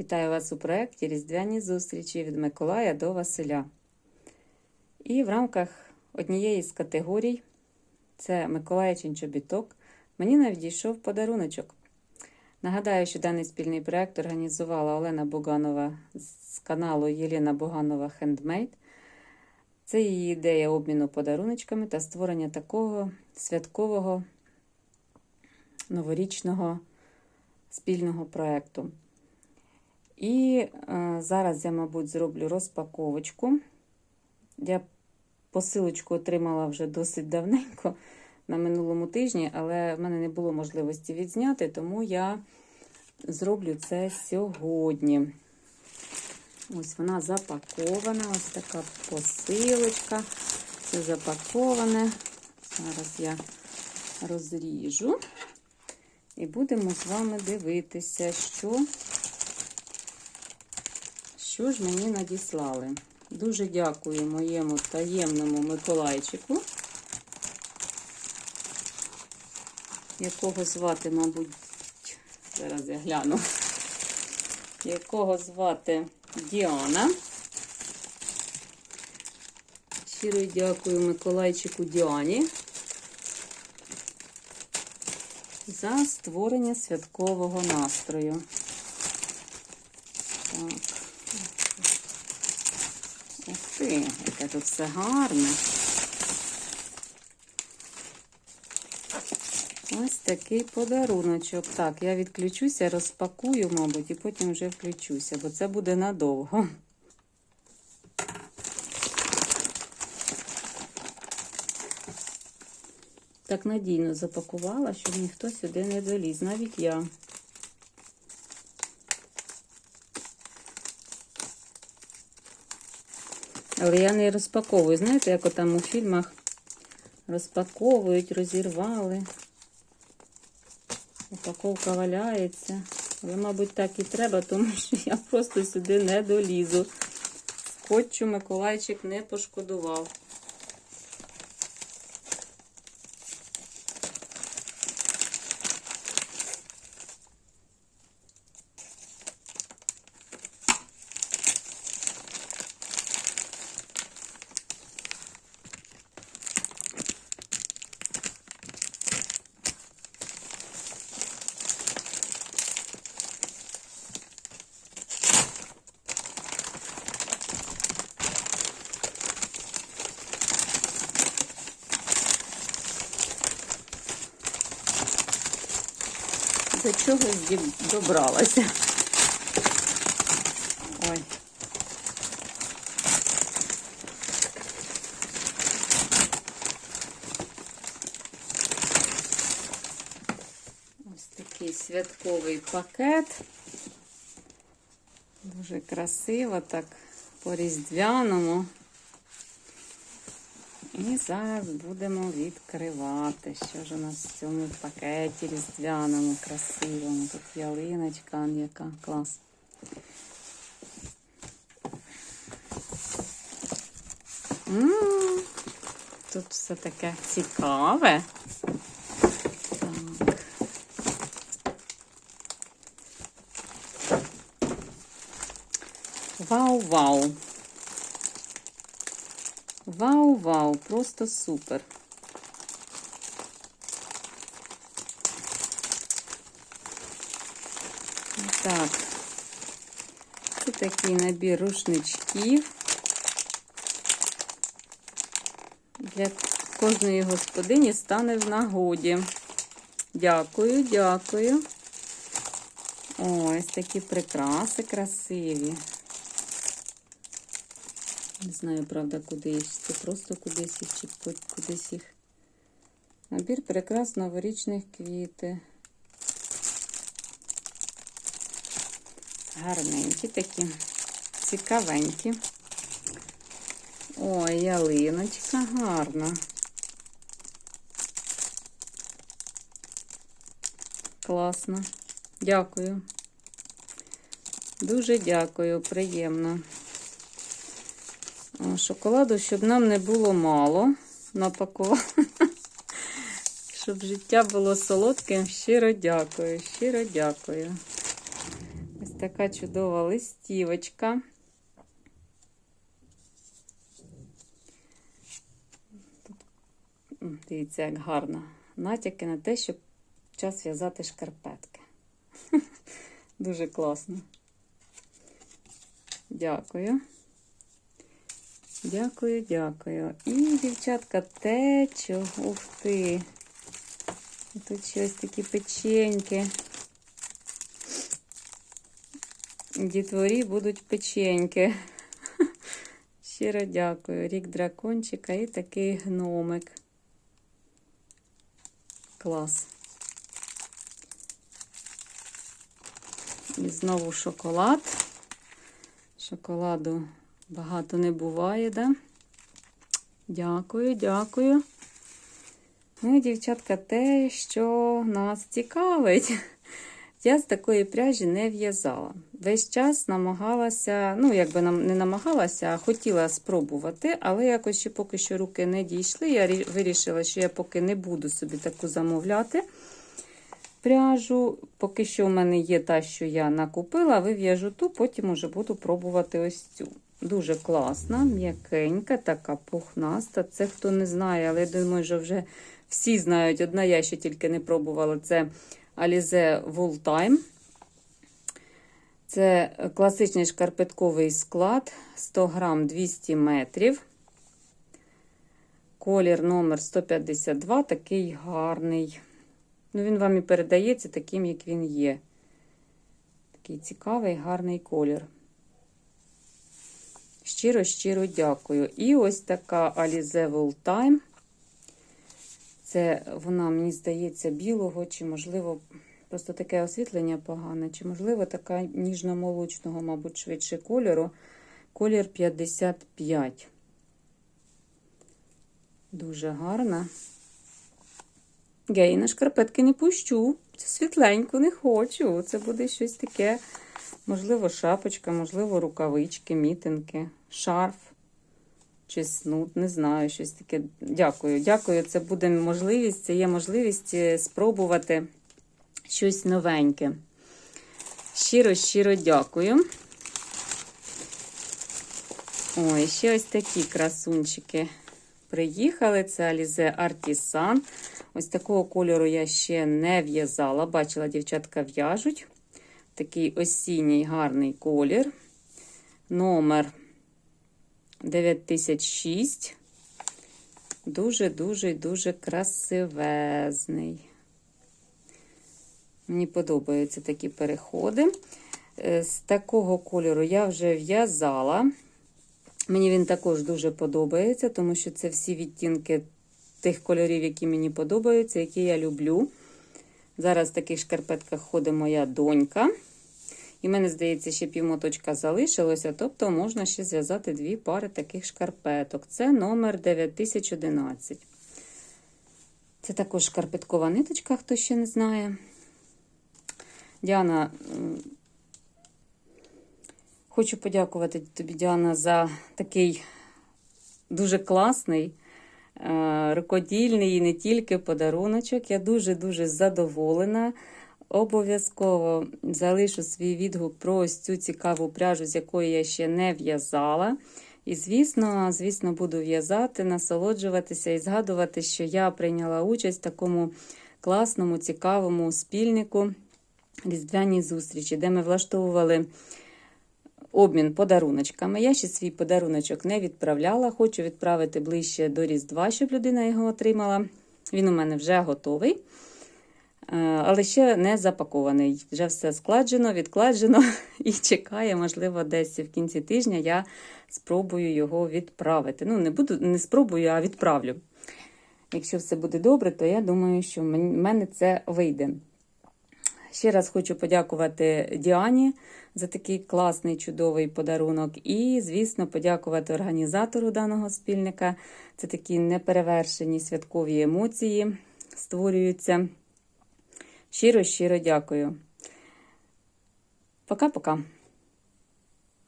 Вітаю вас у проєкті Різдвяні зустрічі від Миколая до Василя. І в рамках однієї з категорій, це Миколаїчин чобіток, мені надійшов подаруночок. Нагадаю, що даний спільний проєкт організувала Олена Буганова з каналу Єлена Буганова Хендмейд. Це її ідея обміну подаруночками та створення такого святкового новорічного спільного проєкту. І е, зараз я, мабуть, зроблю розпаковочку. Я посилочку отримала вже досить давненько на минулому тижні, але в мене не було можливості відзняти, тому я зроблю це сьогодні. Ось вона запакована, ось така посилочка. Все запаковане. Зараз я розріжу. І будемо з вами дивитися, що, що ж мені надіслали. Дуже дякую моєму таємному Миколайчику, якого звати, мабуть, зараз я гляну, якого звати Діана. Щиро дякую Миколайчику Діані за створення святкового настрою. Так. Яке тут все гарне. Ось такий подаруночок. Так, я відключуся, розпакую, мабуть, і потім вже включуся, бо це буде надовго. Так надійно запакувала, щоб ніхто сюди не доліз, навіть я. Але я не розпаковую. Знаєте, як там у фільмах розпаковують, розірвали. Упаковка валяється. Але, мабуть, так і треба, тому що я просто сюди не долізу. Скотчу Миколайчик не пошкодував. До чогось добралася. Ой. Ось такий святковий пакет. Дуже красиво, так по-різдвяному. І зараз будемо відкривати, що ж у нас в цьому пакеті різдвяному, красивому. Тут ялиночка, яка клас. М, Тут все таке цікаве. Так. Вау-вау! Вау-вау, просто супер. Так, це такий набір рушничків для кожної господині стане в нагоді. Дякую, дякую. Ось такі прикраси красиві. Не знаю, правда, куди їх. Це просто кудись їх чи кудись їх. Набір прикрас новорічних квіти. Гарненькі такі, цікавенькі. Ой, ялиночка гарна. Класно. Дякую. Дуже дякую, приємно. О, Шоколаду, щоб нам не було мало, напакувала. Щоб життя було солодким, щиро дякую, щиро дякую. Ось така чудова листівочка. Дивіться, як гарно. Натяки на те, щоб час в'язати шкарпетки. Дуже класно. Дякую. Дякую, дякую. І, дівчатка, те, чого ух ти. Тут щось такі печеньки. Дітворі будуть печеньки. Щиро дякую. Рік дракончика і такий гномик. Клас. І знову шоколад. Шоколаду багато не буває, да? Дякую, дякую. Ну дівчатка, те, що нас цікавить. Я з такої пряжі не в'язала. Весь час намагалася, ну, якби не намагалася, а хотіла спробувати, але якось ще поки що руки не дійшли. Я вирішила, що я поки не буду собі таку замовляти пряжу. Поки що в мене є та, що я накупила, вив'яжу ту, потім уже буду пробувати ось цю. Дуже класна, м'якенька, така пухнаста. Це хто не знає, але я думаю, що вже всі знають. Одна я ще тільки не пробувала. Це Alize Wool Time. Це класичний шкарпетковий склад 100 грам 200 метрів. Колір номер 152, такий гарний. Ну, він вам і передається таким, як він є. Такий цікавий, гарний колір. Щиро, щиро дякую. І ось така Alize Wool Time. Це вона, мені здається, білого, чи, можливо, просто таке освітлення погане, чи, можливо, така ніжно-молочного, мабуть, швидше кольору. Колір 55. Дуже гарна. Я її на шкарпетки не пущу. Це світленьку не хочу. Це буде щось таке, можливо, шапочка, можливо, рукавички, мітинки, шарф чи снуд, не знаю, щось таке. Дякую. Дякую. Це буде можливість, це є можливість е, спробувати щось новеньке. Щиро, щиро дякую. Ой, ще ось такі красунчики приїхали. Це Alize Artisan. Ось такого кольору я ще не в'язала. Бачила, дівчатка в'яжуть. Такий осінній гарний колір. Номер 9006. Дуже-дуже дуже красивезний. Мені подобаються такі переходи. Е, З такого кольору я вже в'язала. Мені він також дуже подобається, тому що це всі відтінки тих кольорів, які мені подобаються, які я люблю. Зараз в таких шкарпетках ходить моя донька. І мене, здається, ще півмоточка залишилося, тобто можна ще зв'язати дві пари таких шкарпеток. Це номер 9011. Це також шкарпеткова ниточка, хто ще не знає. Діана, хочу подякувати тобі, Діана, за такий дуже класний, рукодільний і не тільки подаруночок. Я дуже-дуже задоволена. Обов'язково залишу свій відгук про ось цю цікаву пряжу, з якої я ще не в'язала. І, звісно, звісно, буду в'язати, насолоджуватися і згадувати, що я прийняла участь в такому класному, цікавому спільнику різдвяній зустрічі, де ми влаштовували обмін подаруночками. Я ще свій подаруночок не відправляла. Хочу відправити ближче до Різдва, щоб людина його отримала. Він у мене вже готовий. Е, Але ще не запакований. Вже все складжено, відкладжено і чекає, можливо, десь в кінці тижня я спробую його відправити. Ну, не буду, не спробую, а відправлю. Якщо все буде добре, то я думаю, що в мене це вийде. Ще раз хочу подякувати Діані за такий класний, чудовий подарунок. І, звісно, подякувати організатору даного спільника. Це такі неперевершені святкові емоції створюються. Щиро, щиро дякую. Пока-пока.